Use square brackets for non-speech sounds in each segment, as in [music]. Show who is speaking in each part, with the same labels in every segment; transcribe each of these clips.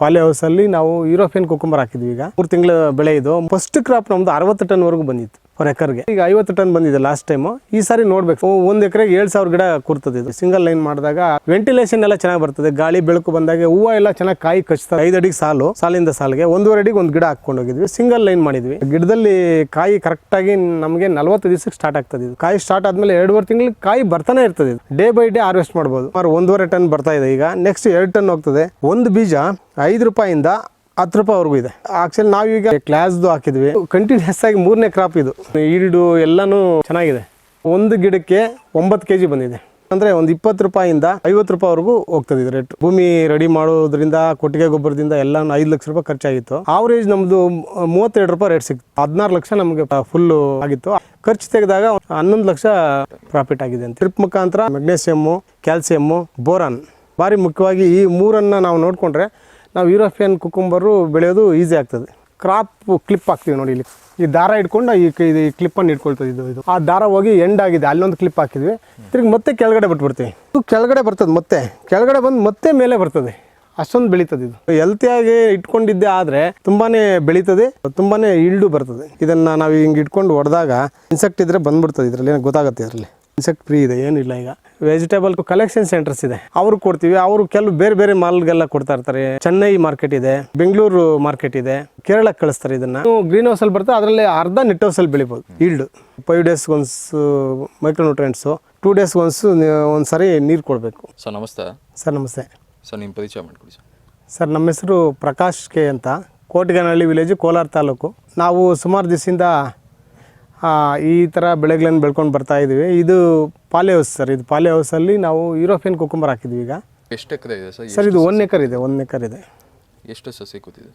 Speaker 1: ಪಾಲಿ ಹೌಸಲ್ಲಿ ನಾವು European cucumber ಹಾಕಿದ್ವಿ ಈಗ. ಮೂರು ತಿಂಗಳ ಬೆಳೆ ಇದು. ಫಸ್ಟ್ ಕ್ರಾಪ್ ನಮ್ದು ಅರವತ್ತು ಟನ್ವರೆಗೂ ಬಂದಿತ್ತು. ಫರ್ ಎಕರ್ಗೆ ಈಗ ಐವತ್ತು ಟನ್ ಬಂದಿದೆ ಲಾಸ್ಟ್ ಟೈಮ್ ಈ ಸಾರಿ ನೋಡ್ಬೇಕು. ಒಂದು ಎಕರೆಗೆ ಏಳು ಸಾವಿರ ಗಿಡ ಕೂರ್ತದೆ ಇದು. ಸಿಂಗಲ್ ಲೈನ್ ಮಾಡಿದಾಗ ವೆಂಟಿಲೇಷನ್ ಎಲ್ಲ ಚೆನ್ನಾಗಿ ಬರ್ತದೆ. ಗಾಳಿ ಬೆಳಕು ಬಂದಾಗ ಹೂವು ಎಲ್ಲ ಚೆನ್ನಾಗಿ ಕಾಯಿ ಕಚ್ತದೆ ಐದು ಅಡಿಗೆ ಸಾಲು, ಸಾಲಿಂದ ಸಾಲಿಗೆ ಒಂದೂವರೆ ಅಡಿಗೆ ಒಂದು ಗಿಡ ಹಾಕೊಂಡು ಹೋಗಿದ್ವಿ. ಸಿಂಗಲ್ ಲೈನ್ ಮಾಡಿದ್ವಿ. ಗಿಡದಲ್ಲಿ ಕಾಯಿ ಕರೆಕ್ಟಾಗಿ ನಮಗೆ ನಲ್ವತ್ತು ದಿವಸಕ್ಕೆ ಸ್ಟಾರ್ಟ್ ಆಗ್ತದೆ ಇದು. ಕಾಯಿ ಸ್ಟಾರ್ಟ್ ಆದ್ಮೇಲೆ ಎರಡೂವರೆ ತಿಂಗಳಿಗೆ ಕಾಯಿ ಬರ್ತಾನೆ ಇರ್ತದೆ ಡೇ ಬೈ ಡೇ ಹಾರ್ವೆಸ್ಟ್ ಮಾಡ್ಬೋದು. ಸುಮಾರು ಒಂದೂವರೆ ಟನ್ ಬರ್ತಾ ಇದೆ ಈಗ. ನೆಕ್ಸ್ಟ್ ಎರಡು ಟನ್ ಹೋಗ್ತದೆ. ಒಂದು ಬೀಜ ಐದು ರೂಪಾಯಿಂದ ಹತ್ತು ರೂಪಾಯಿವರೆಗೂ ಇದೆ. ಆಕ್ಚುಲಿ ನಾವೀಗ ಕ್ಲಾಸ್ದು ಹಾಕಿದ್ವಿ. ಕಂಟಿನ್ಯೂಸ್ ಆಗಿ ಮೂರನೇ ಕ್ರಾಪ್ ಇದು. ಈಲ್ಡು ಎಲ್ಲನೂ ಚೆನ್ನಾಗಿದೆ. ಒಂದು ಗಿಡಕ್ಕೆ ಒಂಬತ್ತು ಕೆ ಜಿ ಬಂದಿದೆ. ಅಂದರೆ ಒಂದು ಇಪ್ಪತ್ತು ರೂಪಾಯಿಂದ ಐವತ್ತು ರೂಪಾಯಿವರೆಗೂ ಹೋಗ್ತದೆ ಇದು ರೇಟ್ ಭೂಮಿ ರೆಡಿ ಮಾಡೋದ್ರಿಂದ, ಕೊಟ್ಟಿಗೆ ಗೊಬ್ಬರದಿಂದ ಎಲ್ಲ ಐದು ಲಕ್ಷ ರೂಪಾಯಿ ಖರ್ಚಾಗಿತ್ತು. ಆವರೇಜ್ ನಮ್ಮದು ಮೂವತ್ತೆರಡು ರೂಪಾಯಿ ರೇಟ್ ಸಿಕ್ತು. ಹದಿನಾರು ಲಕ್ಷ ನಮಗೆ ಫುಲ್ಲು ಆಗಿತ್ತು. ಖರ್ಚು ತೆಗೆದಾಗ ಹನ್ನೊಂದು ಲಕ್ಷ ಪ್ರಾಫಿಟ್ ಆಗಿದೆ ಅಂತ. ಟ್ರಿಪ್ ಮುಖಾಂತರ ಮೆಗ್ನೇಷಿಯಮ್ಮು ಕ್ಯಾಲ್ಸಿಯಮ್ಮು ಬೋರಾನ್ ಭಾರಿ ಮುಖ್ಯವಾಗಿ ಈ ಮೂರನ್ನು ನಾವು ನೋಡಿಕೊಂಡ್ರೆ ನಾವು ಯುರೋಪಿಯನ್ ಕುಕುಂಬರು ಬೆಳೆಯೋದು ಈಸಿ ಆಗ್ತದೆ. ಕ್ರಾಪ್ ಕ್ಲಿಪ್ ಹಾಕ್ತೀವಿ ನೋಡಿ ಇಲ್ಲಿ. ಈ ದಾರ ಇಟ್ಕೊಂಡು ಈ ಇದು ಈ ಕ್ಲಿಪ್ಪನ್ನು ಇಟ್ಕೊಳ್ತದೆ ಇದು ಇದು. ಆ ದಾರ ಹೋಗಿ ಎಂಡ್ ಆಗಿದೆ. ಅಲ್ಲೊಂದು ಕ್ಲಿಪ್ ಹಾಕಿದ್ವಿ. ತಿರ್ಗಿ ಮತ್ತೆ ಕೆಳಗಡೆ ಬಿಟ್ಬಿಡ್ತೀವಿ. ಇದು ಕೆಳಗಡೆ ಬರ್ತದೆ ಮತ್ತೆ. ಕೆಳಗಡೆ ಬಂದು ಮತ್ತೆ ಮೇಲೆ ಬರ್ತದೆ. ಅಷ್ಟೊಂದು ಬೆಳೀತದೆ ಇದು. ಹೆಲ್ತಿಯಾಗಿ ಇಟ್ಕೊಂಡಿದ್ದೆ ಆದರೆ ತುಂಬಾ ಬೆಳೀತದೆ ತುಂಬಾ ಇಲ್ಡು ಬರ್ತದೆ. ಇದನ್ನು ನಾವು ಹಿಂಗೆ ಇಟ್ಕೊಂಡು ಹೊಡೆದಾಗ ಇನ್ಸೆಕ್ಟ್ ಇದ್ರೆ ಬಂದ್ಬಿಡ್ತದೆ ಇದರಲ್ಲಿ. ಗೊತ್ತಾಗುತ್ತೆ ಇದರಲ್ಲಿ. ಇನ್ಸೆಕ್ಟ್ ಫ್ರೀ ಇದೆ ಏನಿಲ್ಲ ಈಗ. ವೆಜಿಟೇಬಲ್ ಕಲೆಕ್ಷನ್ ಸೆಂಟರ್ಸ್ ಇದೆ. ಅವ್ರು ಕೊಡ್ತೀವಿ. ಅವರು ಕೆಲವು ಬೇರೆ ಬೇರೆ ಮಾಲ್ಗೆಲ್ಲ ಕೊಡ್ತಾ ಇರ್ತಾರೆ. ಚೆನ್ನೈ ಮಾರ್ಕೆಟ್ ಇದೆ ಬೆಂಗಳೂರು ಮಾರ್ಕೆಟ್ ಇದೆ ಕೇರಳಕ್ಕೆ ಕಳಿಸ್ತಾರೆ ಇದನ್ನ. ಗ್ರೀನ್ ಹೌಸ್ ಅಲ್ಲಿ ಬರ್ತದೆ. ಅದರಲ್ಲಿ ಅರ್ಧ ನೆಟ್ ಹೌಸ್ ಅಲ್ಲಿ ಬೆಳಿಬೋದು. Yield five days once micronutrients two days once ಒಂದು ಸರಿ ನೀರು ಕೊಡಬೇಕು.
Speaker 2: ಸರ್ ನಮಸ್ತೆ.
Speaker 1: ಸರ್ ನಮಸ್ತೆ.
Speaker 2: ಸರ್ ನಿಮ್ಮ ಪರಿಚಯ ಮಾಡಿಕೊಡಿ ಸರ್.
Speaker 1: ಸರ್ ನಮ್ಮ ಹೆಸರು ಪ್ರಕಾಶ್ ಕೆ ಅಂತ. ಕೋಟಗನಹಳ್ಳಿ ವಿಲೇಜು ಕೋಲಾರ ತಾಲೂಕು. ನಾವು ಸುಮಾರು ದಿವಸದಿಂದ ಈ ಥರ ಬೆಳೆಗಳನ್ನು ಬೆಳ್ಕೊಂಡು ಬರ್ತಾ ಇದ್ದೀವಿ ಇದು ಪಾಲಿ ಹೌಸ್ ಸರ್. ಇದು ಪಾಲಿ ಹೌಸಲ್ಲಿ ನಾವು ಯುರೋಪಿಯನ್ ಕುಕುಂಬರ್ ಹಾಕಿದ್ವಿ ಈಗ.
Speaker 2: ಎಷ್ಟು ಎಕರೆ ಇದೆ ಸರ್?
Speaker 1: ಸರ್ ಇದು ಒನ್ ಎಕರ್ ಇದೆ ಒನ್ ಎಕರ್ ಇದೆ.
Speaker 2: ಎಷ್ಟು ಸಸಿ ಕೂತಿದೆ?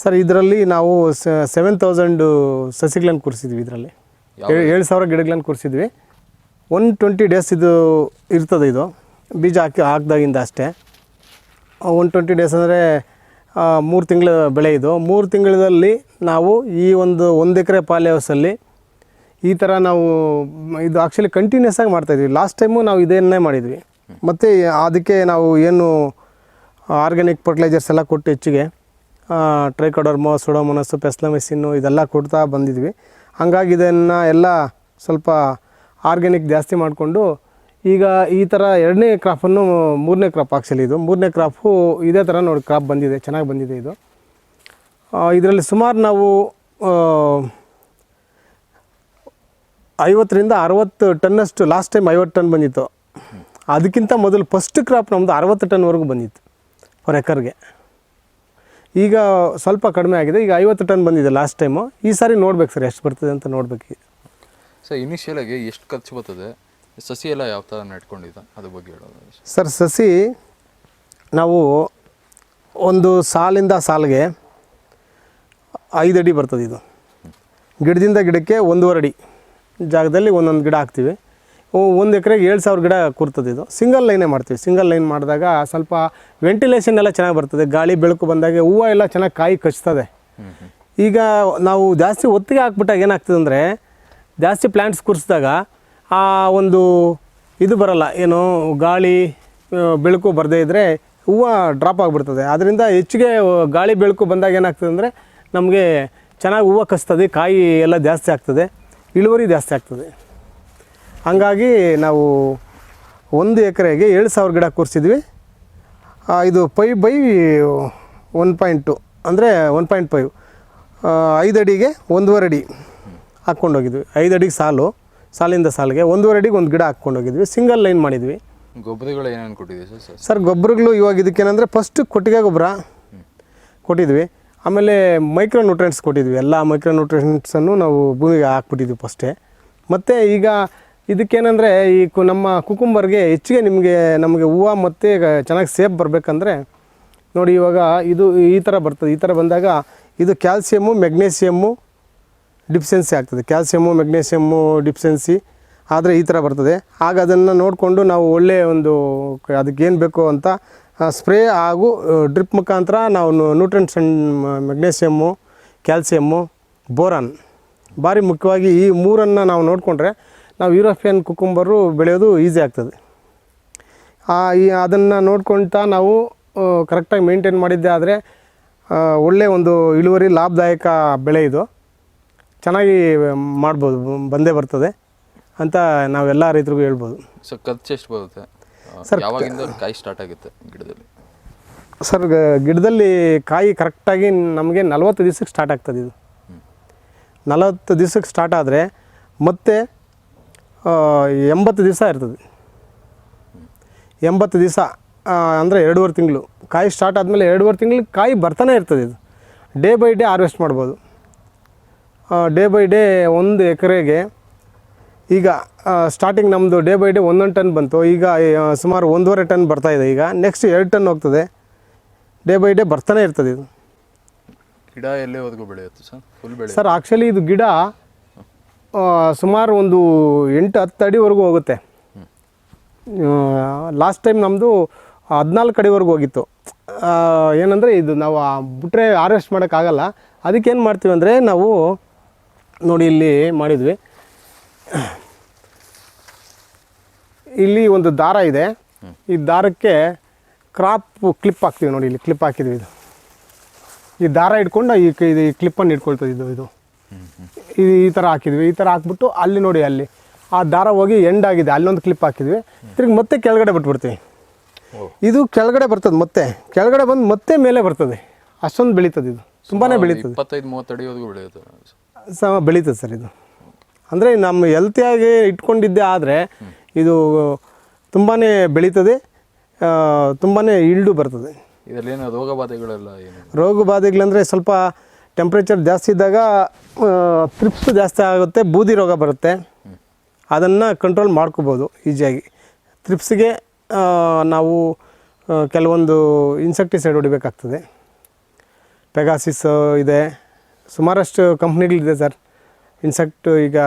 Speaker 1: ಸರ್ ಇದರಲ್ಲಿ ನಾವು ಸೆವೆನ್ ತೌಸಂಡು ಸಸಿಗಳನ್ನು ಕೂರಿಸಿದ್ವಿ ಇದರಲ್ಲಿ. ಏಳು ಸಾವಿರ ಗಿಡಗಳನ್ನು ಕೂರಿಸಿದ್ವಿ. ಒನ್ ಟ್ವೆಂಟಿ ಡೇಸ್ ಇದು ಇರ್ತದೆ ಇದು. ಬೀಜ ಹಾಕಿ ಹಾಕ್ದಾಗಿಂದ ಅಷ್ಟೇ. ಒನ್ ಟ್ವೆಂಟಿ ಡೇಸ್ ಅಂದರೆ ಮೂರು ತಿಂಗಳ ಬೆಳೆ ಇದು. ಮೂರು ತಿಂಗಳಲ್ಲಿ ನಾವು ಈ ಒಂದು ಒಂದು ಎಕರೆ ಪಾಲಿ ಹೌಸಲ್ಲಿ ಈ ಥರ ನಾವು ಇದು ಆ್ಯಕ್ಚುಲಿ ಕಂಟಿನ್ಯೂಸ್ ಆಗಿ ಮಾಡ್ತಾಯಿದ್ವಿ ಲಾಸ್ಟ್ ಟೈಮು ನಾವು ಇದನ್ನೇ ಮಾಡಿದ್ವಿ. ಮತ್ತು ಅದಕ್ಕೆ ನಾವು ಏನು ಆರ್ಗ್ಯಾನಿಕ್ ಫರ್ಟಿಲೈಸರ್ಸ್ ಎಲ್ಲ ಕೊಟ್ಟು ಹೆಚ್ಚಿಗೆ ಟ್ರೈಕೋಡರ್ಮೋ ಸುಡೋಮೊನಸ್ಸು ಪೆಸ್ಲಮೆಸಿನ್ನು ಇದೆಲ್ಲ ಕೊಡ್ತಾ ಬಂದಿದ್ವಿ. ಹಂಗಾಗಿ ಇದನ್ನು ಎಲ್ಲ ಸ್ವಲ್ಪ ಆರ್ಗ್ಯಾನಿಕ್ ಜಾಸ್ತಿ ಮಾಡಿಕೊಂಡು, ಈಗ ಈ ಥರ ಎರಡನೇ ಕ್ರಾಪನ್ನು ಮೂರನೇ ಕ್ರಾಪ್ ಆ್ಯಕ್ಚುಲಿ ಇದು. ಮೂರನೇ ಕ್ರಾಪು ಇದೇ ಥರ ನೋಡಿ ಕ್ರಾಪ್ ಬಂದಿದೆ, ಚೆನ್ನಾಗಿ ಬಂದಿದೆ ಇದು. ಇದರಲ್ಲಿ ಸುಮಾರು ನಾವು ಐವತ್ತರಿಂದ ಅರವತ್ತು ಟನ್ನಷ್ಟು ಲಾಸ್ಟ್ ಟೈಮ್ ಐವತ್ತು ಟನ್ ಬಂದಿತ್ತು. ಅದಕ್ಕಿಂತ ಮೊದಲು ಫಸ್ಟ್ ಕ್ರಾಪ್ ನಮ್ಮದು ಅರವತ್ತು ಟನ್ವರೆಗೂ ಬಂದಿತ್ತು ಫರ್ ಎಕರ್ಗೆ. ಈಗ ಸ್ವಲ್ಪ ಕಡಿಮೆ ಆಗಿದೆ ಈಗ ಐವತ್ತು ಟನ್ ಬಂದಿದೆ ಲಾಸ್ಟ್ ಟೈಮು ಈ ಸಾರಿ ನೋಡ್ಬೇಕು ಸರ್ ಎಷ್ಟು ಬರ್ತದೆ ಅಂತ ನೋಡ್ಬೇಕು
Speaker 2: ಸರ್ ಇನಿಷಿಯಲಾಗಿ ಎಷ್ಟು ಖರ್ಚು ಬರ್ತದೆ? ಸಸಿ ಎಲ್ಲ ಯಾವ ಥರ ನೆಟ್ಕೊಂಡಿದೆ ಅದ್ರ ಬಗ್ಗೆ ಹೇಳೋದು
Speaker 1: ಸರ್ ಸಸಿ ನಾವು ಒಂದು ಸಾಲಿಂದ ಸಾಲಿಗೆ ಐದು ಅಡಿ ಬರ್ತದೆ ಇದು. ಗಿಡದಿಂದ ಗಿಡಕ್ಕೆ ಒಂದೂವರೆ ಅಡಿ. ಜಾಗದಲ್ಲಿ ಒಂದೊಂದು ಗಿಡ ಹಾಕ್ತೀವಿ. ಒಂದು ಎಕರೆಗೆ ಏಳು ಸಾವಿರ ಗಿಡ ಕೂರ್ತದೆ ಇದು. ಸಿಂಗಲ್ ಲೈನೇ ಮಾಡ್ತೀವಿ. ಸಿಂಗಲ್ ಲೈನ್ ಮಾಡಿದಾಗ ಸ್ವಲ್ಪ ವೆಂಟಿಲೇಷನ್ ಎಲ್ಲ ಚೆನ್ನಾಗಿ ಬರ್ತದೆ. ಗಾಳಿ, ಬೆಳಕು ಬಂದಾಗ ಹೂವು ಎಲ್ಲ ಚೆನ್ನಾಗಿ ಕಾಯಿ ಕಚ್ತದೆ. ಈಗ ನಾವು ಜಾಸ್ತಿ ಒತ್ತಿಗೆ ಹಾಕ್ಬಿಟ್ಟಾಗ ಏನಾಗ್ತದೆ ಅಂದರೆ, ಜಾಸ್ತಿ ಪ್ಲ್ಯಾಂಟ್ಸ್ ಕೂರಿಸಿದಾಗ ಆ ಒಂದು ಇದು ಬರಲ್ಲ. ಏನು ಗಾಳಿ ಬೆಳಕು ಬರದೇ ಇದ್ದರೆ ಹೂವು ಡ್ರಾಪ್ ಆಗಿಬಿಡ್ತದೆ. ಅದರಿಂದ ಹೆಚ್ಚಿಗೆ ಗಾಳಿ, ಬೆಳಕು ಬಂದಾಗ ಏನಾಗ್ತದೆ ಅಂದರೆ ನಮಗೆ ಚೆನ್ನಾಗಿ ಹೂವು ಕಚ್ತದೆ. ಕಾಯಿ ಎಲ್ಲ ಜಾಸ್ತಿ ಆಗ್ತದೆ. ಇಳುವರಿ ಜಾಸ್ತಿ ಆಗ್ತದೆ. ಹಾಗಾಗಿ ನಾವು ಒಂದು ಎಕರೆಗೆ ಏಳು ಸಾವಿರ ಗಿಡ ಕೂರಿಸಿದ್ವಿ. ಇದು five by one point two ಅಂದರೆ ಒನ್ ಪಾಯಿಂಟ್ ಫೈವ್ ಐದು ಅಡಿಗೆ ಒಂದೂವರೆ ಅಡಿ ಹಾಕ್ಕೊಂಡೋಗಿದ್ವಿ ಐದು ಅಡಿಗೆ ಸಾಲು ಸಾಲಿಂದ ಸಾಲಿಗೆ ಒಂದೂವರೆ ಅಡಿಗೆ ಒಂದು ಗಿಡ ಹಾಕ್ಕೊಂಡೋಗಿದ್ವಿ ಸಿಂಗಲ್ ಲೈನ್ ಮಾಡಿದ್ವಿ.
Speaker 2: ಗೊಬ್ಬರಗಳು ಏನೇನು ಕೊಟ್ಟಿದ್ವಿ ಸರ್? ಸರ್.
Speaker 1: ಸರ್ ಗೊಬ್ಬರಗಳು ಇವಾಗ ಇದಕ್ಕೇನಂದರೆ ಫಸ್ಟ್ ಕೊಟ್ಟಿಗೆ ಗೊಬ್ಬರ ಕೊಟ್ಟಿದ್ವಿ. ಆಮೇಲೆ ಮೈಕ್ರೋ ನ್ಯೂಟ್ರೆಂಟ್ಸ್ ಕೊಟ್ಟಿದ್ವಿ. ಎಲ್ಲ ಮೈಕ್ರೋ ನ್ಯೂಟ್ರೆಂಟ್ಸನ್ನು ನಾವು ಭೂಮಿಗೆ ಹಾಕ್ಬಿಟ್ಟಿದ್ವಿ ಫಸ್ಟೇ ಮತ್ತು ಈಗ ಇದಕ್ಕೇನೆಂದರೆ ಈ ಕು, ನಮ್ಮ ಕುಕುಂಬರ್ಗೆ ಹೆಚ್ಚಿಗೆ ನಿಮಗೆ, ನಮಗೆ ಹೂವು ಮತ್ತು ಚೆನ್ನಾಗಿ ಸೇಫ್ ಬರಬೇಕಂದ್ರೆ ನೋಡಿ ಇವಾಗ ಇದು ಈ ಥರ ಬರ್ತದೆ. ಈ ಥರ ಬಂದಾಗ ಇದು ಕ್ಯಾಲ್ಸಿಯಮ್ಮು ಮೆಗ್ನೇಷಿಯಮ್ಮು ಡಿಫಿಷಿಯನ್ಸಿ ಆಗ್ತದೆ. ಕ್ಯಾಲ್ಸಿಯಮ್ಮು ಮೆಗ್ನೇಷಿಯಮ್ಮು ಡಿಫಿಷಿಯನ್ಸಿ ಆದರೆ ಈ ಥರ ಬರ್ತದೆ. ಆಗ ಅದನ್ನು ನೋಡಿಕೊಂಡು ನಾವು ಒಳ್ಳೆಯ ಒಂದು ಅದಕ್ಕೆ ಅದಕ್ಕೇನು ಬೇಕು ಅಂತ ಸ್ಪ್ರೇ ಹಾಗೂ ಡ್ರಿಪ್ ಮುಖಾಂತರ ನಾವು nutrients and magnesium calcium, boron. ಭಾರಿ ಮುಖ್ಯವಾಗಿ ಈ ಮೂರನ್ನು ನಾವು ನೋಡಿಕೊಂಡ್ರೆ ನಾವು ಯುರೋಪಿಯನ್ ಕುಕುಂಬರು ಬೆಳೆಯೋದು ಈಸಿ ಆಗ್ತದೆ. ಈ, ಅದನ್ನು ನೋಡ್ಕೊಳ್ತಾ ನಾವು ಕರೆಕ್ಟಾಗಿ ಮೇಂಟೈನ್ ಮಾಡಿದ್ದೇ ಆದರೆ ಒಳ್ಳೆಯ ಒಂದು ಇಳುವರಿ ಲಾಭದಾಯಕ ಬೆಳೆ ಇದು. ಚೆನ್ನಾಗಿ, ಮಾಡ್ಬೋದು, ಬಂದೇ ಬರ್ತದೆ ಅಂತ ನಾವೆಲ್ಲ ರೈತರಿಗೂ ಹೇಳ್ಬೋದು.
Speaker 2: ಸೊ ಖರ್ಚು ಎಷ್ಟು ಬರುತ್ತೆ? ಯಾವಾಗಿಂದ ಕಾಯಿ ಸ್ಟಾರ್ಟ್ ಆಗುತ್ತೆ ಗಿಡದಲ್ಲಿ.
Speaker 1: ಸರ್ ಗಿಡದಲ್ಲಿ ಕಾಯಿ ಕರೆಕ್ಟಾಗಿ ನಮಗೆ ನಲವತ್ತು ದಿವ್ಸಕ್ಕೆ ಸ್ಟಾರ್ಟ್ ಆಗ್ತದೆ ಇದು. ನಲವತ್ತು ದಿವ್ಸಕ್ಕೆ ಸ್ಟಾರ್ಟ್ ಆದರೆ ಮತ್ತೆ ಎಂಬತ್ತು ದಿವಸ ಇರ್ತದೆ. ಎಂಬತ್ತು ದಿವಸ ಅಂದರೆ ಎರಡೂವರೆ ತಿಂಗಳು. ಕಾಯಿ ಸ್ಟಾರ್ಟ್ ಆದಮೇಲೆ ಎರಡೂವರೆ ತಿಂಗಳು ಕಾಯಿ ಬರ್ತಾನೆ ಇರ್ತದೆ ಇದು. ಡೇ ಬೈ ಡೇ ಹಾರ್ವೆಸ್ಟ್ ಮಾಡ್ಬೋದು. ಡೇ ಬೈ ಡೇ ಒಂದು ಎಕರೆಗೆ ಈಗ ಸ್ಟಾರ್ಟಿಂಗ್ ನಮ್ಮದು ಡೇ ಬೈ ಡೇ ಒಂದೊಂದು ಟನ್ ಬಂತು. ಈಗ ಸುಮಾರು ಒಂದೂವರೆ ಟನ್ ಬರ್ತಾ ಇದೆ. ಈಗ ನೆಕ್ಸ್ಟ್ ಎರಡು ಟನ್ ಹೋಗ್ತದೆ. ಡೇ ಬೈ ಡೇ ಬರ್ತಾನೆ ಇರ್ತದೆ ಇದು.
Speaker 2: ಗಿಡ ಎಲ್ಲಿವರೆಗೂ ಬೆಳೆಯುತ್ತೆ ಸರ್? ಫುಲ್ ಬೆಳೆ
Speaker 1: ಸರ್ ಆ್ಯಕ್ಚುಲಿ ಇದು ಗಿಡ ಸುಮಾರು ಒಂದು ಎಂಟು ಹತ್ತು ಅಡಿವರೆಗೂ ಹೋಗುತ್ತೆ. ಲಾಸ್ಟ್ ಟೈಮ್ ನಮ್ಮದು ಹದಿನಾಲ್ಕು ಅಡಿವರೆಗೂ ಹೋಗಿತ್ತು. ಏನಂದರೆ ಇದು ನಾವು ಬಿಟ್ಟರೆ ಹಾರ್ವೆಸ್ಟ್ ಮಾಡೋಕ್ಕಾಗಲ್ಲ. ಅದಕ್ಕೇನು ಮಾಡ್ತೀವಿ ಅಂದರೆ ನಾವು ನೋಡಿ ಇಲ್ಲಿ ಮಾಡಿದ್ವಿ. [clears throat] ಇಲ್ಲಿ ಒಂದು ದಾರ ಇದೆ. ಈ ದಾರಕ್ಕೆ ಕ್ರಾಪ್ ಕ್ಲಿಪ್ ಹಾಕ್ತೀವಿ ನೋಡಿ ಇಲ್ಲಿ ಕ್ಲಿಪ್ ಹಾಕಿದ್ವಿ ಇದು. ಈ ದಾರ ಇಟ್ಕೊಂಡು ಈ ಇದು ಈ ಕ್ಲಿಪ್ಪನ್ನು ಇಟ್ಕೊಳ್ತದೆ ಇದು ಇದು. ಈ ಈ ಥರ ಹಾಕಿದ್ವಿ. ಈ ಥರ ಹಾಕ್ಬಿಟ್ಟು ಅಲ್ಲಿ ನೋಡಿ ಅಲ್ಲಿ. ಆ ದಾರ ಹೋಗಿ ಎಂಡ್ ಆಗಿದೆ. ಅಲ್ಲೊಂದು ಕ್ಲಿಪ್ ಹಾಕಿದ್ವಿ. ತಿರ್ಗಿ ಮತ್ತೆ ಕೆಳಗಡೆ ಬಿಟ್ಬಿಡ್ತೀವಿ. ಇದು ಕೆಳಗಡೆ ಬರ್ತದೆ ಮತ್ತೆ. ಕೆಳಗಡೆ ಬಂದು ಮತ್ತೆ ಮೇಲೆ ಬರ್ತದೆ. ಅಷ್ಟೊಂದು ಬೆಳೀತದೆ ಇದು. ತುಂಬಾ ಬೆಳೀತದೆ.
Speaker 2: ಸಮ
Speaker 1: ಸಹ ಬೆಳೀತದೆ ಸರ್ ಇದು. ಅಂದರೆ ನಮ್ಮ ಹೆಲ್ತಿಯಾಗಿ ಇಟ್ಕೊಂಡಿದ್ದೆ ಆದರೆ ಇದು ತುಂಬಾ ಬೆಳೀತದೆ ತುಂಬಾ ಇಲ್ಡು ಬರ್ತದೆ.
Speaker 2: ರೋಗ ಬಾಧೆಗಳೆಲ್ಲ ಏನು?
Speaker 1: ರೋಗ ಬಾಧೆಗಳಂದರೆ ಸ್ವಲ್ಪ ಟೆಂಪ್ರೇಚರ್ ಜಾಸ್ತಿ ಇದ್ದಾಗ ತ್ರಿಪ್ಸ್ ಜಾಸ್ತಿ ಆಗುತ್ತೆ ಬೂದಿ ರೋಗ ಬರುತ್ತೆ. ಅದನ್ನು ಕಂಟ್ರೋಲ್ ಮಾಡ್ಕೋಬೋದು ಈಸಿಯಾಗಿ ತ್ರಿಪ್ಸ್ಗೆ ನಾವು ಕೆಲವೊಂದು ಇನ್ಸೆಕ್ಟಿಸೈಡ್ ಹೊಡಿಬೇಕಾಗ್ತದೆ. ಪೆಗಾಸಿಸ್ ಇದೆ. ಸುಮಾರಷ್ಟು ಕಂಪ್ನಿಗಳಿದೆ ಸರ್. ಇನ್ಸೆಕ್ಟ್ ಈಗ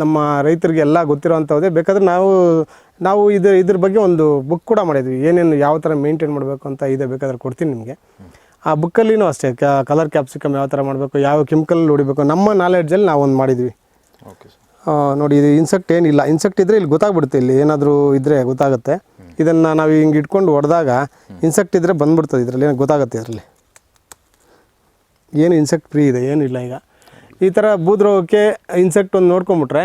Speaker 1: ನಮ್ಮ ರೈತರಿಗೆ ಎಲ್ಲ ಗೊತ್ತಿರೋವಂಥದ್ದೇ. ಬೇಕಾದ್ರೆ ನಾವು ನಾವು ಇದು ಇದ್ರ ಬಗ್ಗೆ ಒಂದು ಬುಕ್ ಕೂಡ ಮಾಡಿದ್ವಿ. ಏನೇನು ಯಾವ ಥರ ಮೇಂಟೈನ್ ಮಾಡಬೇಕು ಅಂತ ಇದೆ ಬೇಕಾದ್ರೆ ಕೊಡ್ತೀನಿ ನಿಮಗೆ. ಆ ಬುಕ್ಕಲ್ಲಿನೂ ಅಷ್ಟೇ ಕಲರ್ ಕ್ಯಾಪ್ಸಿಕಮ್ ಯಾವ ಥರ ಮಾಡಬೇಕು ಯಾವ ಕೆಮಿಕಲ್ ಹೊಡಿಬೇಕು ನಮ್ಮ ನಾಲೆಡ್ಜಲ್ಲಿ ನಾವು ಒಂದು ಮಾಡಿದ್ವಿ.
Speaker 2: ಓಕೆ
Speaker 1: ನೋಡಿ ಇದು ಇನ್ಸೆಕ್ಟ್ ಏನಿಲ್ಲ. ಇನ್ಸೆಕ್ಟ್ ಇದ್ದರೆ ಇಲ್ಲಿ ಗೊತ್ತಾಗ್ಬಿಡುತ್ತೆ ಇಲ್ಲಿ ಏನಾದರೂ ಇದ್ದರೆ ಗೊತ್ತಾಗುತ್ತೆ. ಇದನ್ನು ನಾವು ಹಿಂಗೆ ಇಟ್ಕೊಂಡು ಹೊಡೆದಾಗ ಇನ್ಸೆಕ್ಟ್ ಇದ್ದರೆ ಬಂದ್ಬಿಡ್ತದೆ ಇದರಲ್ಲಿ ಏನೋ ಗೊತ್ತಾಗುತ್ತೆ ಇದರಲ್ಲಿ. ಏನು ಇನ್ಸೆಕ್ಟ್ ಫ್ರೀ ಇದೆ ಏನಿಲ್ಲ ಈಗ. ಈ ಥರ ಬೂದ್ರೋಗಕ್ಕೆ ಇನ್ಸೆಕ್ಟ್ ಒಂದು ನೋಡ್ಕೊಂಬಿಟ್ರೆ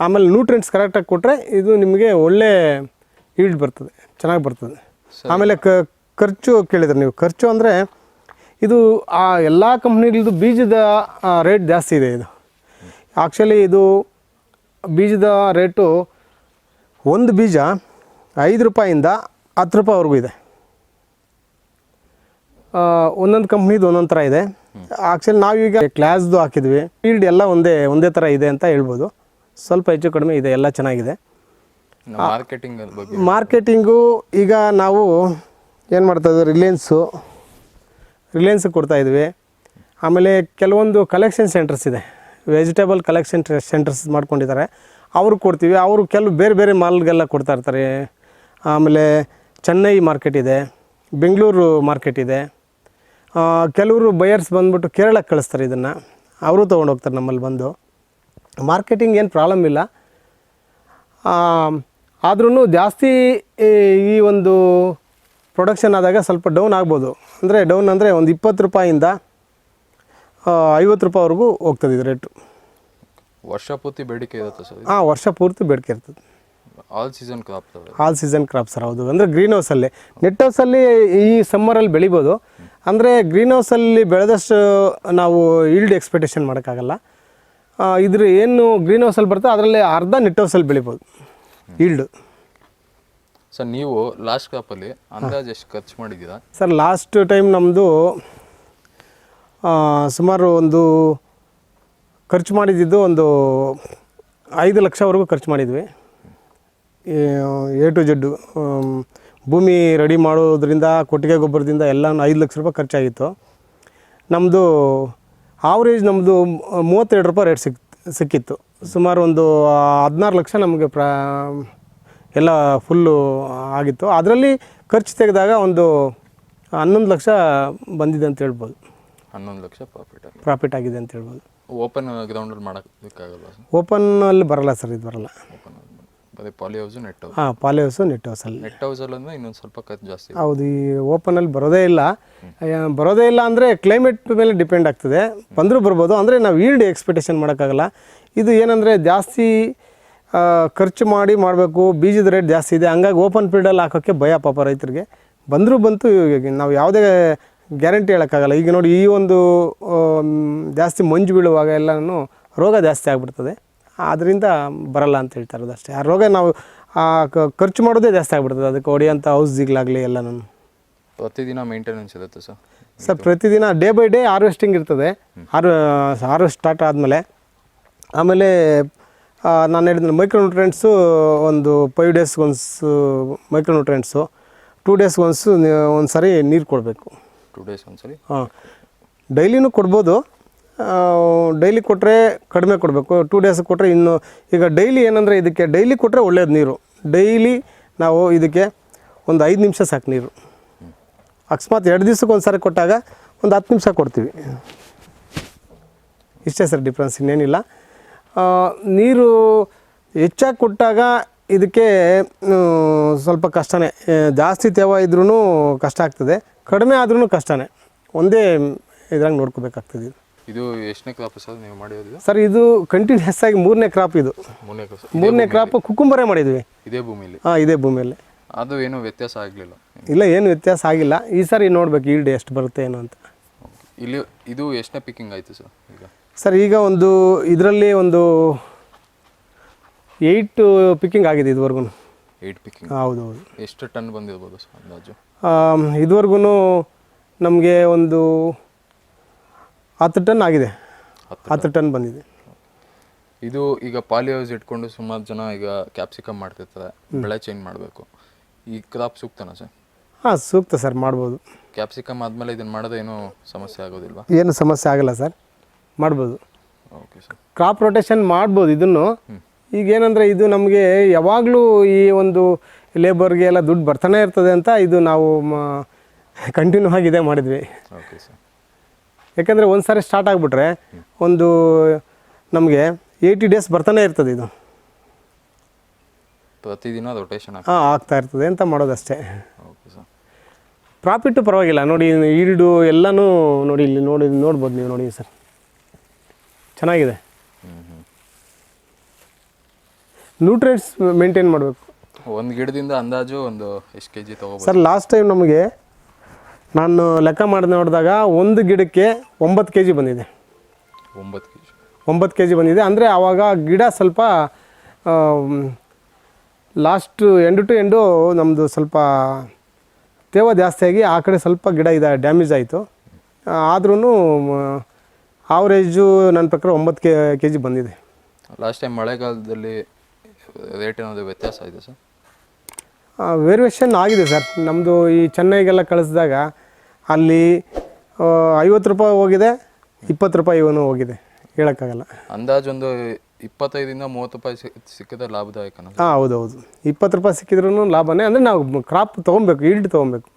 Speaker 1: ಆಮೇಲೆ ನ್ಯೂಟ್ರಿಯೆಂಟ್ಸ್ ಕರೆಕ್ಟಾಗಿ ಕೊಟ್ಟರೆ ಇದು ನಿಮಗೆ ಒಳ್ಳೆ ಈಲ್ಡ್ ಬರ್ತದೆ ಚೆನ್ನಾಗಿ ಬರ್ತದೆ. ಆಮೇಲೆ ಕ ಖರ್ಚು ಕೇಳಿದ್ರೆ ನೀವು ಖರ್ಚು ಅಂದರೆ ಇದು ಆ ಎಲ್ಲ ಕಂಪ್ನಿಗಳದ್ದು ಬೀಜದ ರೇಟ್ ಜಾಸ್ತಿ ಇದೆ ಇದು. ಆ್ಯಕ್ಚುಲಿ ಇದು ಬೀಜದ ರೇಟು ಒಂದು ಬೀಜ ಐದು ರೂಪಾಯಿಂದ ಹತ್ತು ರೂಪಾಯಿವರೆಗೂ ಇದೆ. ಒಂದೊಂದು ಕಂಪ್ನಿದು ಒಂದೊಂದು ಥರ ಇದೆ. ಆ್ಯಕ್ಚುಲಿ ನಾವೀಗ ಕ್ಲಾಸ್ದು ಹಾಕಿದ್ವಿ. ಫೀಲ್ಡ್ ಎಲ್ಲ ಒಂದೇ ಒಂದೇ ಥರ ಇದೆ ಅಂತ ಹೇಳ್ಬೋದು. ಸ್ವಲ್ಪ ಹೆಚ್ಚು ಕಡಿಮೆ ಇದೆ ಎಲ್ಲ ಚೆನ್ನಾಗಿದೆ.
Speaker 2: ಮಾರ್ಕೆಟಿಂಗ್
Speaker 1: ಮಾರ್ಕೆಟಿಂಗು ಈಗ ನಾವು ಏನು ಮಾಡ್ತಾಯಿದ್ವಿ ರಿಲಯನ್ಸು ರಿಲಯನ್ಸ್ಗೆ ಕೊಡ್ತಾ ಇದ್ವಿ. ಆಮೇಲೆ ಕೆಲವೊಂದು ಕಲೆಕ್ಷನ್ ಸೆಂಟರ್ಸ್ ಇದೆ. ವೆಜಿಟೇಬಲ್ ಕಲೆಕ್ಷನ್ ಸೆಂಟರ್ಸ್ ಮಾಡ್ಕೊಂಡಿದ್ದಾರೆ. ಅವ್ರಿಗೆ ಕೊಡ್ತೀವಿ. ಅವರು ಕೆಲವು ಬೇರೆ ಬೇರೆ ಮಾಲ್ಗೆಲ್ಲ ಕೊಡ್ತಾ ಇರ್ತಾರೆ. ಆಮೇಲೆ ಚೆನ್ನೈ ಮಾರ್ಕೆಟ್ ಇದೆ ಬೆಂಗಳೂರು ಮಾರ್ಕೆಟ್ ಇದೆ. ಕೆಲವರು ಬಯರ್ಸ್ ಬಂದ್ಬಿಟ್ಟು ಕೇರಳಕ್ಕೆ ಕಳಿಸ್ತಾರೆ ಇದನ್ನು. ಅವರು ತೊಗೊಂಡು ಹೋಗ್ತಾರೆ ನಮ್ಮಲ್ಲಿ ಬಂದು. ಮಾರ್ಕೆಟಿಂಗ್ ಏನು ಪ್ರಾಬ್ಲಮ್ ಇಲ್ಲ. ಆದ್ರೂ ಜಾಸ್ತಿ ಈ ಒಂದು ಪ್ರೊಡಕ್ಷನ್ ಆದಾಗ ಸ್ವಲ್ಪ ಡೌನ್ ಆಗ್ಬೋದು. ಅಂದರೆ ಡೌನ್ ಅಂದರೆ ಒಂದು ಇಪ್ಪತ್ತು ರೂಪಾಯಿಂದ ಐವತ್ತು ರೂಪಾಯಿವರೆಗೂ ಹೋಗ್ತದೆ ಇದು ರೇಟು
Speaker 2: ವರ್ಷ ಪೂರ್ತಿ ಬೇಡಿಕೆ ಇರುತ್ತೆ ಸರ್
Speaker 1: ಹಾಂ ವರ್ಷ ಪೂರ್ತಿ ಬೇಡಿಕೆ ಇರ್ತದೆ.
Speaker 2: All season crop
Speaker 1: all season crop sir ಹೌದು. ಅಂದರೆ ಗ್ರೀನ್ ಹೌಸಲ್ಲಿ ನೆಟ್ ಹೌಸಲ್ಲಿ ಈ ಸಮ್ಮರಲ್ಲಿ ಬೆಳಿಬೋದು. ಅಂದರೆ ಗ್ರೀನ್ ಹೌಸಲ್ಲಿ ಬೆಳೆದಷ್ಟು ನಾವು ಈಲ್ಡ್ ಎಕ್ಸ್ಪೆಕ್ಟೇಷನ್ ಮಾಡೋಕ್ಕಾಗಲ್ಲ. ಇದ್ರ ಏನು ಗ್ರೀನ್ ಹೌಸಲ್ಲಿ ಬರ್ತದೆ ಅದರಲ್ಲಿ ಅರ್ಧ ನೆಟ್ ಹೌಸಲ್ಲಿ ಬೆಳಿಬೋದು ಈಲ್ಡು
Speaker 2: ಸರ್ ನೀವು ಲಾಸ್ಟ್ ಕ್ರಾಪಲ್ಲಿ ಅಂದಾಜು ಎಷ್ಟು ಖರ್ಚು ಮಾಡಿದ್ದೀರಾ?
Speaker 1: ಸರ್ ಲಾಸ್ಟ್ ಟೈಮ್ ನಮ್ಮದು ಸುಮಾರು ಒಂದು ಖರ್ಚು ಮಾಡಿದ್ದು ಒಂದು ಐದು ಲಕ್ಷವರೆಗೂ ಖರ್ಚು ಮಾಡಿದ್ವಿ. ಎ ಟು ಜೆಡ್ಡು ಭೂಮಿ ರೆಡಿ ಮಾಡೋದ್ರಿಂದ ಕೊಟ್ಟಿಗೆ ಗೊಬ್ಬರದಿಂದ ಎಲ್ಲ ಐದು ಲಕ್ಷ ರೂಪಾಯಿ ಖರ್ಚಾಗಿತ್ತು. ನಮ್ಮದು ಆವ್ರೇಜ್ ನಮ್ಮದು ಮೂವತ್ತೆರಡು ರೂಪಾಯಿ ರೇಟ್ ಸಿಕ್ ಸಿಕ್ಕಿತ್ತು. ಸುಮಾರು ಒಂದು ಹದಿನಾರು ಲಕ್ಷ ನಮಗೆ ಪ್ರಾ ಎಲ್ಲ ಫುಲ್ಲು ಆಗಿತ್ತು. ಅದರಲ್ಲಿ ಖರ್ಚು ತೆಗೆದಾಗ ಒಂದು ಹನ್ನೊಂದು ಲಕ್ಷ ಬಂದಿದೆ ಅಂತ ಹೇಳ್ಬೋದು.
Speaker 2: ಹನ್ನೊಂದು ಲಕ್ಷ ಪ್ರಾಫಿಟ್
Speaker 1: ಪ್ರಾಫಿಟ್ ಆಗಿದೆ ಅಂತ ಹೇಳ್ಬೋದು.
Speaker 2: ಓಪನ್ ಗ್ರೌಂಡಲ್ಲಿ ಮಾಡೋಕ್ಕಾಗಲ್ಲ
Speaker 1: ಓಪನಲ್ಲಿ ಬರಲ್ಲ ಸರ್ ಇದು ಬರಲ್ಲ.
Speaker 2: ಓಪನ್ ಅದೇ ಪಾಲಿ ಹೌಸು ನೆಟ್ ಹೌಸ್
Speaker 1: ಹಾಂ ಪಾಲಿ ಹೌಸು ನೆಟ್ ಹೌಸಲ್ಲಿ
Speaker 2: ನೆಟ್ ಹೌಸಲ್ಲಿ ಅಂದ್ರೆ ಇನ್ನೊಂದು ಸ್ವಲ್ಪ ಖರ್ಚು ಜಾಸ್ತಿ
Speaker 1: ಹೌದು ಈ ಓಪನಲ್ಲಿ ಬರೋದೇ ಇಲ್ಲ. ಬರೋದೇ ಇಲ್ಲ ಅಂದರೆ ಕ್ಲೈಮೇಟ್ ಮೇಲೆ ಡಿಪೆಂಡ್ ಆಗ್ತದೆ. ಬಂದರೂ ಬರ್ಬೋದು ಅಂದರೆ ನಾವು ಈಲ್ಡ್ ಎಕ್ಸ್ಪೆಕ್ಟೇಷನ್ ಮಾಡೋಕ್ಕಾಗಲ್ಲ. ಇದು ಏನಂದರೆ ಜಾಸ್ತಿ ಖರ್ಚು ಮಾಡಿ ಮಾಡಬೇಕು ಬೀಜದ ರೇಟ್ ಜಾಸ್ತಿ ಇದೆ. ಹಂಗಾಗಿ ಓಪನ್ ಫೀಲ್ಡಲ್ಲಿ ಹಾಕೋಕ್ಕೆ ಭಯ ಪಾಪ ರೈತರಿಗೆ. ಬಂದರೂ ಬಂತು ನಾವು ಯಾವುದೇ ಗ್ಯಾರಂಟಿ ಹೇಳೋಕ್ಕಾಗಲ್ಲ. ಈಗ ನೋಡಿ ಈ ಒಂದು ಜಾಸ್ತಿ ಮಂಜು ಬೀಳುವಾಗ ಎಲ್ಲನೂ ರೋಗ ಜಾಸ್ತಿ ಆಗಿಬಿಡ್ತದೆ. ಆದ್ದರಿಂದ ಬರಲ್ಲ ಅಂತ ಹೇಳ್ತಾ ಇರೋದು ಅಷ್ಟೇ. ಆ ರೋಗ ನಾವು ಖರ್ಚು ಮಾಡೋದೇ ಜಾಸ್ತಿ ಆಗಿಬಿಡ್ತದೆ. ಅದಕ್ಕೆ ಹೊಡಿಯೋಂಥ ಔಷಧಿಗಳಾಗಲಿ ನಾನು
Speaker 2: ಪ್ರತಿದಿನ ಮೇಂಟೆನೆನ್ಸ್ ಇರುತ್ತೆ ಸರ್.
Speaker 1: ಸರ್ ಪ್ರತಿದಿನ ಡೇ ಬೈ ಡೇ ಹಾರ್ವೆಸ್ಟಿಂಗ್ ಇರ್ತದೆ. ಹಾರ್ವೆ ಹಾರ್ವೆಸ್ಟ್ ಸ್ಟಾರ್ಟ್ ಆದಮೇಲೆ ಆಮೇಲೆ ನಾನು ಹೇಳಿದ ಮೈಕ್ರೋನ್ಯೂಟ್ರೆಂಟ್ಸು ಒಂದು ಫೈವ್ ಡೇಸ್ಗೆ ಒಂದು ಮೈಕ್ರೋನ್ಯೂಟ್ರೆಂಟ್ಸು ಟೂ ಡೇಸ್ಗೆ ಒನ್ಸು ಒಂದು ಸಾರಿ ನೀರು ಕೊಡಬೇಕು.
Speaker 2: ಟೂ ಡೇಸ್ ಒಂದ್ಸಲಿ
Speaker 1: ಹಾಂ. ಡೈಲಿನೂ ಕೊಡ್ಬೋದು. ಡೈಲಿ ಕೊಟ್ಟರೆ ಕಡಿಮೆ ಕೊಡಬೇಕು. ಟೂ ಡೇಸ್ ಕೊಟ್ಟರೆ ಇನ್ನು, ಈಗ ಡೈಲಿ ಏನಂದರೆ ಇದಕ್ಕೆ ಡೈಲಿ ಕೊಟ್ಟರೆ ಒಳ್ಳೇದು ನೀರು. ಡೈಲಿ ನಾವು ಇದಕ್ಕೆ ಒಂದು ಐದು ನಿಮಿಷ ಸಾಕು ನೀರು. ಅಕಸ್ಮಾತ್ ಎರಡು ದಿವ್ಸಕ್ಕೆ ಒಂದು ಸಾರಿ ಕೊಟ್ಟಾಗ ಒಂದು ಹತ್ತು ನಿಮಿಷ ಕೊಡ್ತೀವಿ. ಇಷ್ಟೇ ಸರ್ ಡಿಫ್ರೆನ್ಸ್ ಇನ್ನೇನಿಲ್ಲ. ನೀರು ಹೆಚ್ಚಾಗಿ ಕೊಟ್ಟಾಗ ಇದಕ್ಕೆ ಸ್ವಲ್ಪ ಕಷ್ಟನೇ. ಜಾಸ್ತಿ ತೇವ ಇದ್ರೂ ಕಷ್ಟ ಆಗ್ತದೆ. ಕಡಿಮೆ ಆದ್ರೂ ಕಷ್ಟನೇ. ಒಂದೇ ಇದ್ರಾಗ ನೋಡ್ಕೋಬೇಕಾಗ್ತದೆ ಇದು
Speaker 2: ಎಷ್ಟನೇ ಕ್ರಾಪ್ ಸರ್ ನೀವು ಮಾಡಿರೋದು
Speaker 1: ಸರ್ ಇದು ಕಂಟಿನ್ಯೂಸ್ ಆಗಿ ಮೂರನೇ ಕ್ರಾಪ್ ಇದು.
Speaker 2: ಮೂರನೇ ಕ್ರಾಪ್
Speaker 1: ಮೂರನೇ ಕ್ರಾಪ್ ಕುಕುಂಬರೇ ಮಾಡಿದ್ವಿ.
Speaker 2: ಇದೇ ಭೂಮಿಯಲ್ಲಿ.
Speaker 1: ಹಾಂ ಇದೇ ಭೂಮಿಯಲ್ಲಿ.
Speaker 2: ಅದು ಏನು ವ್ಯತ್ಯಾಸ ಆಗಲಿಲ್ಲ?
Speaker 1: ಇಲ್ಲ ಏನು ವ್ಯತ್ಯಾಸ ಆಗಿಲ್ಲ. ಈ ಸಾರಿ ನೋಡ್ಬೇಕು ಈಲ್ಡ್ ಎಷ್ಟು ಬರುತ್ತೆ ಏನು ಅಂತ.
Speaker 2: ಇಲ್ಲಿ ಇದು ಎಷ್ಟನೇ ಪಿಕ್ಕಿಂಗ್ ಆಯಿತು ಸರ್ ಈಗ?
Speaker 1: ಸರ್ ಈಗ ಒಂದು ಇದರಲ್ಲಿ ಒಂದು ಏಯ್ಟ್ ಪಿಕ್ಕಿಂಗ್ ಆಗಿದೆ ಇದುವರೆಗೂ.
Speaker 2: ಏಯ್ಟ್ ಪಿಕ್ಕಿಂಗ್
Speaker 1: ಹೌದು ಹೌದು
Speaker 2: ಎಷ್ಟು ಟನ್ ಬಂದಿರ್ಬೋದು ಸರ್ ಅಂದಾಜು?
Speaker 1: ಇದುವರೆಗೂ ನಮಗೆ ಒಂದು ಹತ್ತು ಟನ್ ಆಗಿದೆ.
Speaker 2: ಹತ್ತು
Speaker 1: ಟನ್ ಬಂದಿದೆ.
Speaker 2: ಇದು ಈಗ ಪಾಲಿ ಹೌಸ್ ಇಟ್ಕೊಂಡು ಸುಮಾರು ಜನ ಈಗ ಕ್ಯಾಪ್ಸಿಕಮ್ ಮಾಡ್ತಿರ್ತಾರೆ. ಬೆಳೆ ಚೇಂಜ್ ಮಾಡಬೇಕು. ಈ ಕ್ರಾಪ್ ಸೂಕ್ತನಾ ಸರ್?
Speaker 1: ಹಾಂ ಸೂಕ್ತ ಸರ್ ಮಾಡ್ಬೋದು.
Speaker 2: ಕ್ಯಾಪ್ಸಿಕಮ್ ಆದಮೇಲೆ ಇದನ್ನು ಮಾಡೋದು ಏನೂ ಸಮಸ್ಯೆ ಆಗೋದಿಲ್ವಾ?
Speaker 1: ಏನು ಸಮಸ್ಯೆ ಆಗಲ್ಲ ಸರ್ ಮಾಡ್ಬೋದು.
Speaker 2: ಓಕೆ ಸರ್
Speaker 1: ಕ್ರಾಪ್ ರೊಟೇಷನ್ ಮಾಡ್ಬೋದು ಇದನ್ನು. ಈಗ ಏನಂದರೆ ಇದು ನಮಗೆ ಯಾವಾಗಲೂ ಈ ಒಂದು ಲೇಬರ್ಗೆ ಎಲ್ಲ ದುಡ್ಡು ಬರ್ತಾನೆ ಇರ್ತದೆ ಅಂತ ಇದು ನಾವು ಕಂಟಿನ್ಯೂ ಆಗಿ ಇದೇ ಮಾಡಿದ್ವಿ.
Speaker 2: ಓಕೆ ಸರ್
Speaker 1: ಯಾಕಂದರೆ ಒಂದು ಸಾರಿ ಸ್ಟಾರ್ಟ್ ಆಗಿಬಿಟ್ರೆ ಒಂದು ನಮಗೆ ಏಯ್ಟಿ ಡೇಸ್ ಬರ್ತಾನೆ ಇರ್ತದೆ ಇದು.
Speaker 2: ಪ್ರತಿದಿನ ರೊಟೇಷನ್
Speaker 1: ಹಾಂ ಆಗ್ತಾ ಇರ್ತದೆ. ಅಂತ ಮಾಡೋದಷ್ಟೇ.
Speaker 2: ಓಕೆ ಸರ್
Speaker 1: ಪ್ರಾಫಿಟ್ಟು ಪರವಾಗಿಲ್ಲ. ನೋಡಿ ಈಲ್ಡು ಎಲ್ಲನೂ ನೋಡಿ ಇಲ್ಲಿ ನೋಡಿ ನೋಡ್ಬೋದು ನೀವು ನೋಡಿ ಸರ್ ಚೆನ್ನಾಗಿದೆ. ನ್ಯೂಟ್ರಿಯೆಂಟ್ಸ್ ಮೇಂಟೈನ್ ಮಾಡಬೇಕು.
Speaker 2: ಒಂದು ಗಿಡದಿಂದ ಅಂದಾಜು ಒಂದು ಎಷ್ಟು ಕೆ ಜಿ ತಗೋ
Speaker 1: ಸರ್ ಲಾಸ್ಟ್ ಟೈಮ್ ನಮಗೆ ನಾನು ಲೆಕ್ಕ ಮಾಡಿ ನೋಡಿದಾಗ ಒಂದು ಗಿಡಕ್ಕೆ ಒಂಬತ್ತು ಕೆ ಜಿ ಬಂದಿದೆ.
Speaker 2: ಒಂಬತ್ತು ಕೆ ಜಿ
Speaker 1: ಒಂಬತ್ತು ಕೆ ಜಿ ಬಂದಿದೆ. ಅಂದರೆ ಆವಾಗ ಗಿಡ ಸ್ವಲ್ಪ ಲಾಸ್ಟ್ ಎಂಡು ಟು ಎಂಡು ನಮ್ಮದು ಸ್ವಲ್ಪ ತೇವ ಜಾಸ್ತಿ ಆಗಿ ಆ ಕಡೆ ಸ್ವಲ್ಪ ಗಿಡ ಇದೆ ಡ್ಯಾಮೇಜ್ ಆಯಿತು. ಆದ್ರೂ ಆವ್ರೇಜು ನನ್ನ ಪ್ರಕಾರ ಒಂಬತ್ತು ಕೆ ಕೆ ಜಿ ಬಂದಿದೆ.
Speaker 2: ಲಾಸ್ಟ್ ಟೈಮ್ ಮಳೆಗಾಲದಲ್ಲಿ ರೇಟ್ ಏನಾದರೂ ವ್ಯತ್ಯಾಸ ಇದೆ ಸರ್?
Speaker 1: ವೇರಿಯೇಷನ್ ಆಗಿದೆ ಸರ್. ನಮ್ಮದು ಈ ಚೆನ್ನೈಗೆಲ್ಲ ಕಳಿಸಿದಾಗ ಅಲ್ಲಿ ಐವತ್ತು ರೂಪಾಯಿ ಹೋಗಿದೆ ಇಪ್ಪತ್ತು ರೂಪಾಯಿ ಇವನು ಹೋಗಿದೆ. ಹೇಳೋಕ್ಕಾಗಲ್ಲ.
Speaker 2: ಅಂದಾಜು ಒಂದು ಇಪ್ಪತ್ತೈದಿಂದ ಮೂವತ್ತು ರೂಪಾಯಿ ಸಿಕ್ ಸಿಕ್ಕಿದ್ರೆ ಲಾಭದಾಯಕನ?
Speaker 1: ಹಾಂ ಹೌದು ಹೌದು. ಇಪ್ಪತ್ತು ರೂಪಾಯಿ ಸಿಕ್ಕಿದ್ರೂ ಲಾಭನೇ. ಅಂದರೆ ನಾವು ಕ್ರಾಪ್ ತೊಗೊಬೇಕು ಈಲ್ಡ್ ತೊಗೊಬೇಕು.